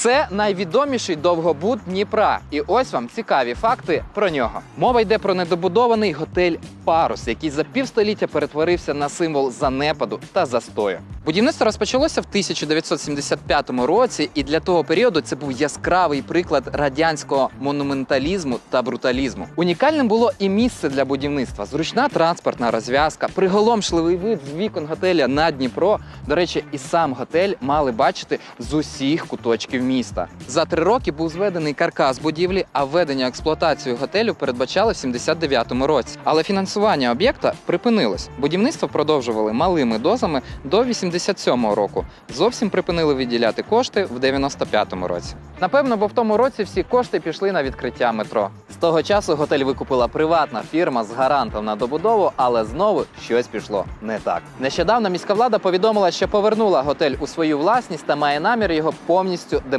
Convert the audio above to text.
Це найвідоміший довгобуд Дніпра. І ось вам цікаві факти про нього. Мова йде про недобудований готель Парус, який за півстоліття перетворився на символ занепаду та застою. Будівництво розпочалося в 1975 році, і для того періоду це був яскравий приклад радянського монументалізму та бруталізму. Унікальним було і місце для будівництва: зручна транспортна розв'язка, приголомшливий вид з вікон готеля на Дніпро. До речі, і сам готель мали бачити з усіх куточків міста. За три роки був зведений каркас будівлі, а введення експлуатацію готелю передбачали в 79-му році. Але фінансування об'єкта припинилось. Будівництво продовжували малими дозами до 87-го року. Зовсім припинили виділяти кошти в 95-му році. Напевно, бо в тому році всі кошти пішли на відкриття метро. Того часу готель викупила приватна фірма з гарантом на добудову, але знову щось пішло не так. Нещодавно міська влада повідомила, що повернула готель у свою власність та має намір його повністю демонтувати.